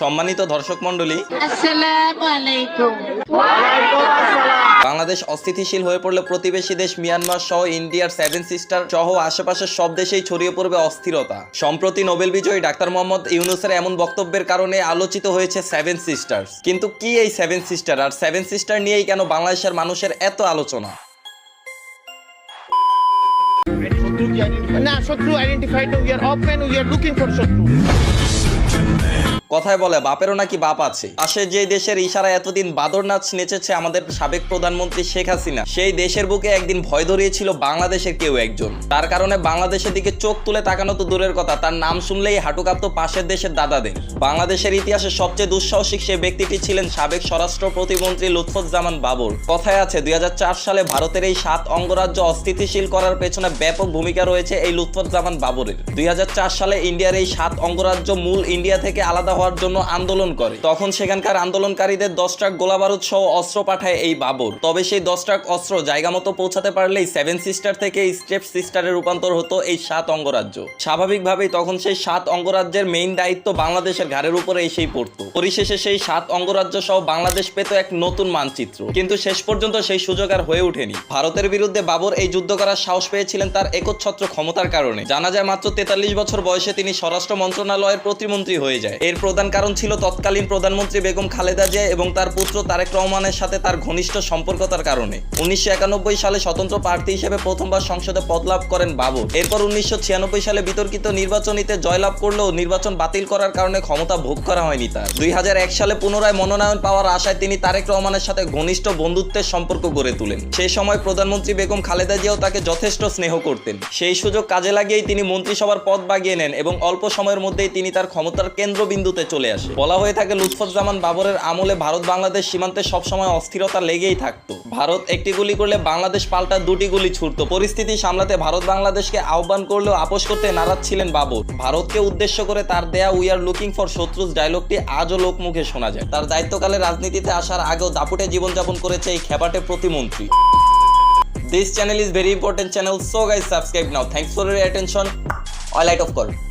সম্মানিত দর্শক মণ্ডলী। আসসালামু আলাইকুম বাংলাদেশ অস্থিতিশীল হয়ে পড়লে প্রতিবেশী দেশ মিয়ানমার সহ ইন্ডিয়ার সেভেন সিস্টার সহ আশেপাশের সব দেশেই ছড়িয়ে পড়বে অস্থিরতা। সম্প্রতি নোবেল বিজয়ী ডাক্তার মোহাম্মদ ইউনুসের এমন বক্তব্যের কারণে আলোচিত হয়েছে সেভেন সিস্টার্স। কিন্তু কি এই সেভেন সিস্টার? আর সেভেন সিস্টার নিয়েই কেন বাংলাদেশের মানুষের এত আলোচনা? না শত্রু identified we are open we are looking for শত্রু। কথায় বলে, বাপেরও নাকি বাপ আছে। আসে যে দেশের ইশারা এতদিন বাদর নাচ নেচেছে আমাদের সাবেক প্রধানমন্ত্রী শেখ হাসিনা, সেই দেশের বুকে একদিন ভয় ধরিয়েছিল বাংলাদেশের কেউ একজন। তার কারণে বাংলাদেশের দিকে চোখ তুলে তাকানো তো দূরের কথা, তার নাম শুনলেই হাঁটু পাশের দেশের দাদাদের। বাংলাদেশের ইতিহাসে সবচেয়ে দুঃসাহসিক সে ব্যক্তিটি ছিলেন সাবেক স্বরাষ্ট্র প্রতিমন্ত্রী লুৎফুজ্জামান বাবর। কথায় আছে, দুই হাজার চার সালে ভারতের এই সাত অঙ্গরাজ্য অস্থিতিশীল করার পেছনে ব্যাপক ভূমিকা রয়েছে এই লুৎফুজ্জামান বাবরের। দুই হাজার চার সালে ইন্ডিয়ার এই সাত অঙ্গরাজ্য মূল ইন্ডিয়া থেকে আলাদা জন্য আন্দোলন করে। তখন সেখানকার আন্দোলনকারীদের দশ ট্রাক গোলাবারুদ সহ অস্ত্র পাঠায় এই বাবর। তবে সেই দশ ট্রাক অস্ত্র জায়গা মতো পৌঁছাতে পারলেই সেভেন সিস্টার থেকে স্টেপ সিস্টারে রূপান্তর হতো এই সাত অঙ্গরাজ্য। স্বাভাবিকভাবেই তখন সেই সাত অঙ্গরাজ্যের মেইন দায়িত্ব বাংলাদেশের ঘাড়ের উপরে এসেই পড়তো। পরিশেষে সেই সাত অঙ্গরাজ্য সহ বাংলাদেশ পেত এক নতুন মানচিত্র। কিন্তু শেষ পর্যন্ত সেই সুযোগ আর হয়ে ওঠেনি। ভারতের বিরুদ্ধে বাবর এই যুদ্ধ করার সাহস পেয়েছিলেন তার একচ্ছত্র ক্ষমতার কারণে। জানা যায় মাত্র তেতাল্লিশ বছর বয়সে তিনি স্বরাষ্ট্র মন্ত্রণালয়ের প্রতিমন্ত্রী হয়ে যায়। এর প্রধান কারণ ছিল তৎকালীন প্রধানমন্ত্রী বেগম খালেদা জিয়া এবং তার পুত্র তারেক রহমানের সাথে তার ঘনিষ্ঠ সম্পর্কতার কারণে। উনিশশো একানব্বই সালে স্বতন্ত্র প্রার্থী হিসেবে প্রথমবার সংসদে পদ লাভ করেন বাবু এরপর উনিশশো ছিয়ানব্বই সালে বিতর্কিত নির্বাচনীতে জয়লাভ করলেও নির্বাচন বাতিল করার কারণে ক্ষমতা ভোগ করা হয়নি তার। দুই হাজার এক সালে পুনরায় মনোনয়ন পাওয়ার আশায় তিনি তারেক রহমানের সাথে ঘনিষ্ঠ বন্ধুত্বের সম্পর্ক গড়ে তুলেন। সেই সময় প্রধানমন্ত্রী বেগম খালেদা জিয়াও তাকে যথেষ্ট স্নেহ করতেন। সেই সুযোগ কাজে লাগিয়েই তিনি মন্ত্রিসভার পদ বাগিয়ে নেন এবং অল্প সময়ের মধ্যেই তিনি তার ক্ষমতার কেন্দ্রবিন্দুতে চলে আসে বলা হয়ে থাকে, লুৎফুজ্জামান বাবরের আমলে ভারত বাংলাদেশ সীমান্তে সবসময় অস্থিরতা লেগেই থাকতো ভারত একটি গুলি করলে বাংলাদেশ পাল্টা দুটি গুলি ছুটতো পরিস্থিতি সামলাতে ভারত বাংলাদেশকে আহ্বান করলেও আপোষ করতে নারাজ ছিলেন বাবর ভারতকে উদ্দেশ্য করে তার দেয়া উই আর লুকিং ফর শত্রুস ডায়লগটি আজও লোকমুখে শোনা যায় তার দায়িত্বকালে রাজনীতিতে আসার আগেও দাপুটে জীবনযাপন করেছে এই খেপাটে প্রতিমন্ত্রী This channel is very important channel, so guys, subscribe now. Thanks for your attention. All light, of call.